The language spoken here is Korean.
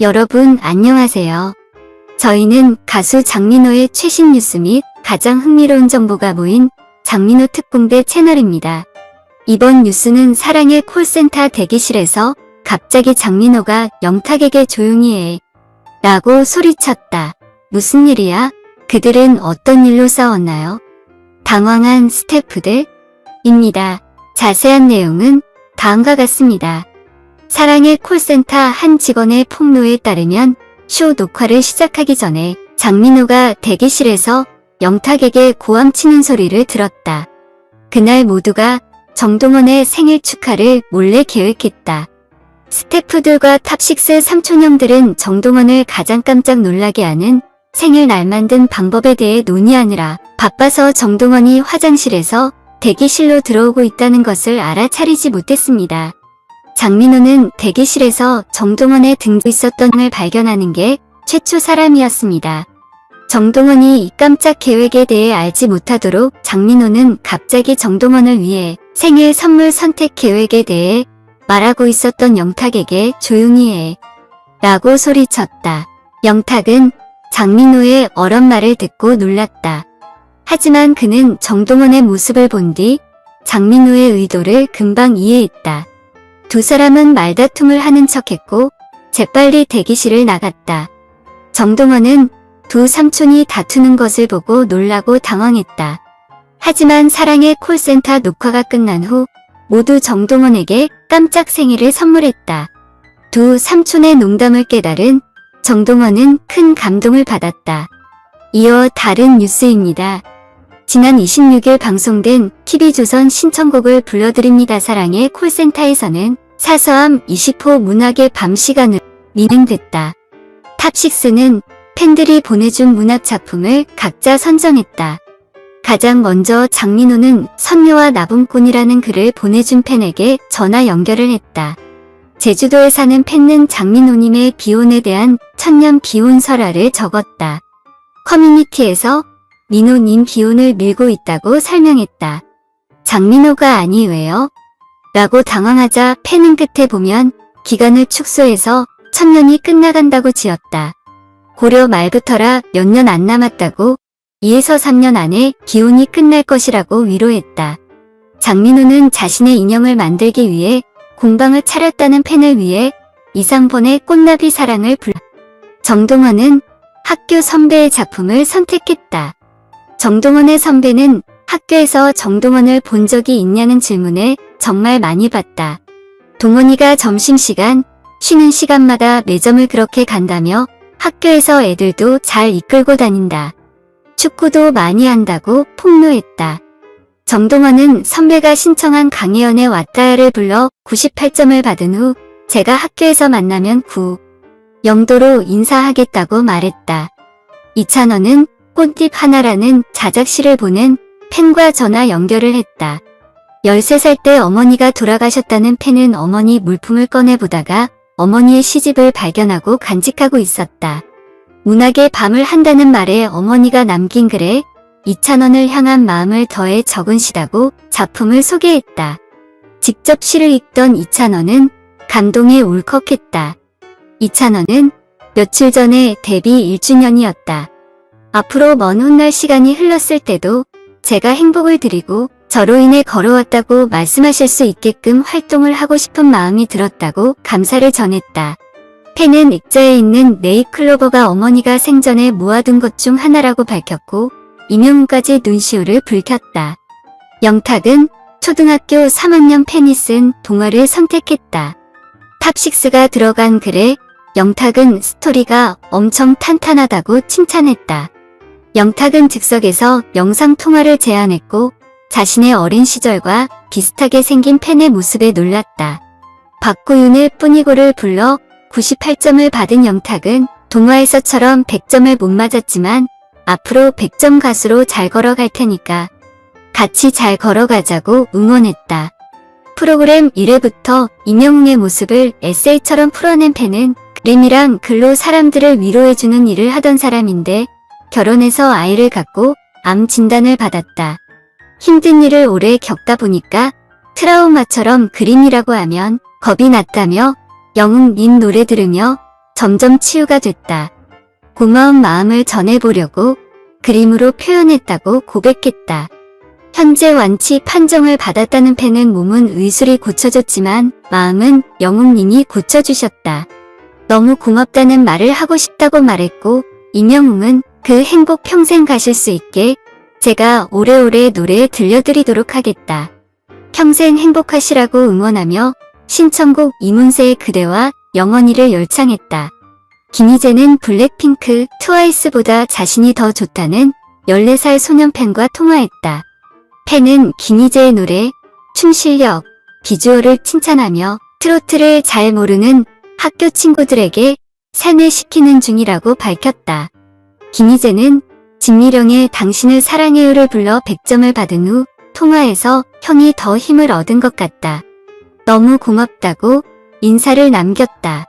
여러분 안녕하세요. 저희는 가수 장민호의 최신 뉴스 및 가장 흥미로운 정보가 모인 장민호 특공대 채널입니다. 이번 뉴스는 사랑의 콜센터 대기실에서 갑자기 장민호가 영탁에게 조용히 해 라고 소리쳤다. 무슨 일이야? 그들은 어떤 일로 싸웠나요? 당황한 스태프들? 입니다. 자세한 내용은 다음과 같습니다. 사랑의 콜센터 한 직원의 폭로에 따르면 쇼 녹화를 시작하기 전에 장민호가 대기실에서 영탁에게 고함 치는 소리를 들었다. 그날 모두가 정동원의 생일 축하를 몰래 계획했다. 스태프들과 탑식스 삼촌형들은 정동원을 가장 깜짝 놀라게 하는 생일 날 만든 방법에 대해 논의하느라 바빠서 정동원이 화장실에서 대기실로 들어오고 있다는 것을 알아차리지 못했습니다. 장민호는 대기실에서 정동원의 등도 있었던 걸 발견하는 게 최초 사람이었습니다. 정동원이 이 깜짝 계획에 대해 알지 못하도록 장민호는 갑자기 정동원을 위해 생일 선물 선택 계획에 대해 말하고 있었던 영탁에게 조용히 해 라고 소리쳤다. 영탁은 장민호의 어런 말을 듣고 놀랐다. 하지만 그는 정동원의 모습을 본 뒤 장민호의 의도를 금방 이해했다. 두 사람은 말다툼을 하는 척했고 재빨리 대기실을 나갔다. 정동원은 두 삼촌이 다투는 것을 보고 놀라고 당황했다. 하지만 사랑의 콜센터 녹화가 끝난 후 모두 정동원에게 깜짝 생일을 선물했다. 두 삼촌의 농담을 깨달은 정동원은 큰 감동을 받았다. 이어 다른 뉴스입니다. 지난 26일 방송된 TV조선 신청곡을 불러드립니다. 사랑의 콜센터에서는 사서함 20호 문학의 밤 시간을 진행됐다. 탑6는 팬들이 보내준 문학 작품을 각자 선정했다. 가장 먼저 장민호는 선녀와 나분꾼이라는 글을 보내준 팬에게 전화 연결을 했다. 제주도에 사는 팬은 장민호님의 비혼에 대한 천년 비혼 설화를 적었다. 커뮤니티에서 민호님 비혼을 밀고 있다고 설명했다. 장민호가 아니 왜요? 라고 당황하자 팬은 끝에 보면 기간을 축소해서 천년이 끝나간다고 지었다. 고려 말부터라 몇 년 안 남았다고 2에서 3년 안에 기온이 끝날 것이라고 위로했다. 장민호는 자신의 인형을 만들기 위해 공방을 차렸다는 팬을 위해 이상본의 꽃나비 사랑을 불러 정동원은 학교 선배의 작품을 선택했다. 정동원의 선배는 학교에서 정동원을 본 적이 있냐는 질문에 정말 많이 받다. 동원이가 점심시간, 쉬는 시간마다 매점을 그렇게 간다며 학교에서 애들도 잘 이끌고 다닌다. 축구도 많이 한다고 폭로했다. 정동원은 선배가 신청한 강혜연의 왔다야를 불러 98점을 받은 후 제가 학교에서 만나면 9. 영도로 인사하겠다고 말했다. 이찬원은 꽃잎 하나라는 자작시를 보낸 팬과 전화 연결을 했다. 13살 때 어머니가 돌아가셨다는 팬은 어머니 물품을 꺼내보다가 어머니의 시집을 발견하고 간직하고 있었다. 문학의 밤을 한다는 말에 어머니가 남긴 글에 이찬원을 향한 마음을 더해 적은 시다고 작품을 소개했다. 직접 시를 읽던 이찬원은 감동에 울컥했다. 이찬원은 며칠 전에 데뷔 1주년이었다. 앞으로 먼 훗날 시간이 흘렀을 때도 제가 행복을 드리고 저로 인해 걸어왔다고 말씀하실 수 있게끔 활동을 하고 싶은 마음이 들었다고 감사를 전했다. 팬은 액자에 있는 네이클로버가 어머니가 생전에 모아둔 것 중 하나라고 밝혔고 임영웅까지 눈시울을 붉혔다. 영탁은 초등학교 3학년 팬이 쓴 동화를 선택했다. 탑6가 들어간 글에 영탁은 스토리가 엄청 탄탄하다고 칭찬했다. 영탁은 즉석에서 영상통화를 제안했고 자신의 어린 시절과 비슷하게 생긴 팬의 모습에 놀랐다. 박구윤의 뿐이고를 불러 98점을 받은 영탁은 동화에서처럼 100점을 못 맞았지만 앞으로 100점 가수로 잘 걸어갈 테니까 같이 잘 걸어가자고 응원했다. 프로그램 1회부터 임영웅의 모습을 에세이처럼 풀어낸 팬은 그림이랑 글로 사람들을 위로해주는 일을 하던 사람인데 결혼해서 아이를 갖고 암 진단을 받았다. 힘든 일을 오래 겪다 보니까 트라우마처럼 그림이라고 하면 겁이 났다며 영웅 님 노래 들으며 점점 치유가 됐다. 고마운 마음을 전해보려고 그림으로 표현했다고 고백했다. 현재 완치 판정을 받았다는 팬은 몸은 의술이 고쳐졌지만 마음은 영웅님이 고쳐주셨다. 너무 고맙다는 말을 하고 싶다고 말했고 이명웅은 그 행복 평생 가실 수 있게 제가 오래오래 노래 들려드리도록 하겠다. 평생 행복하시라고 응원하며 신청곡 이문세의 그대와 영원히를 열창했다. 김희재는 블랙핑크 트와이스보다 자신이 더 좋다는 14살 소년 팬과 통화했다. 팬은 김희재의 노래, 춤 실력, 비주얼을 칭찬하며 트로트를 잘 모르는 학교 친구들에게 세뇌시키는 중이라고 밝혔다. 김희재는 진미령의 당신을 사랑해요를 불러 100점을 받은 후 통화에서 형이 더 힘을 얻은 것 같다. 너무 고맙다고 인사를 남겼다.